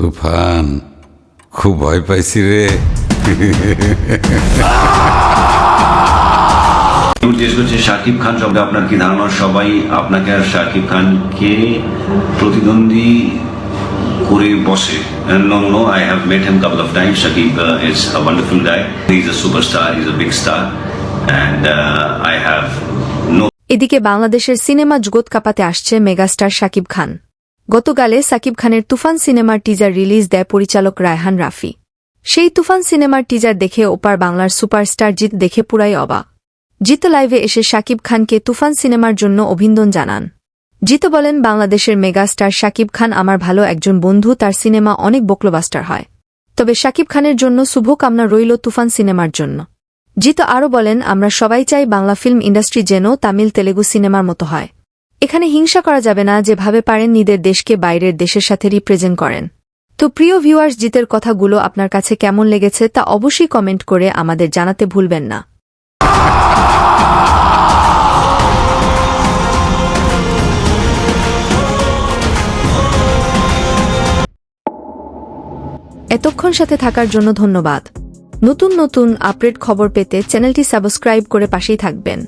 তুফান খুব ভয় পাইছি রে। জিজ্ঞেস করছি শাকিব খান সম্পর্কে আপনার কি ধারণা? সবাই আপনাকে আর শাকিব খানকে প্রতিদ্বন্দ্বী করে বসে। No no I have met him couple of time Shakib is a wonderful guy he is a superstar he is a big star and I have no এদিকে বাংলাদেশের সিনেমা জগৎ কাঁপাতে আসছে মেগাস্টার শাকিব খান। গতকালে সাকিব খানের তুফান সিনেমার টিজার রিলিজ দেয় পরিচালক রায়হান রাফি। সেই তুফান সিনেমার টিজার দেখে ওপার বাংলার সুপারস্টার জিত দেখে পুরাই অবাক। জিত লাইভে এসে শাকিব খানকে তুফান সিনেমার জন্য অভিনন্দন জানান। জিত বলেন, বাংলাদেশের মেগাস্টার শাকিব খান আমার ভালো একজন বন্ধু, তার সিনেমা অনেক বকলবাস্টার হয়। তবে শাকিব খানের জন্য শুভকামনা রইল তুফান সিনেমার জন্য। জিত আরও বলেন, আমরা সবাই চাই বাংলা ফিল্ম ইন্ডাস্ট্রি যেন তামিল তেলেগু সিনেমার মতো হয়। এখানে হিংসা করা যাবে না যেভাবে পারেন নিজের দেশকে বাইরের দেশের সাথে রিপ্রেজেন্ট করেন। তো প্রিয় ভিউয়ার্স জিতের কথাগুলো আপনার কাছে কেমন লেগেছে তা অবশ্যই কমেন্ট করে আমাদের জানাতে ভুলবেন না। এতক্ষণ সাথে থাকার জন্য ধন্যবাদ। নতুন নতুন আপডেট খবর পেতে চ্যানেলটি সাবস্ক্রাইব করে পাশেই থাকবেন।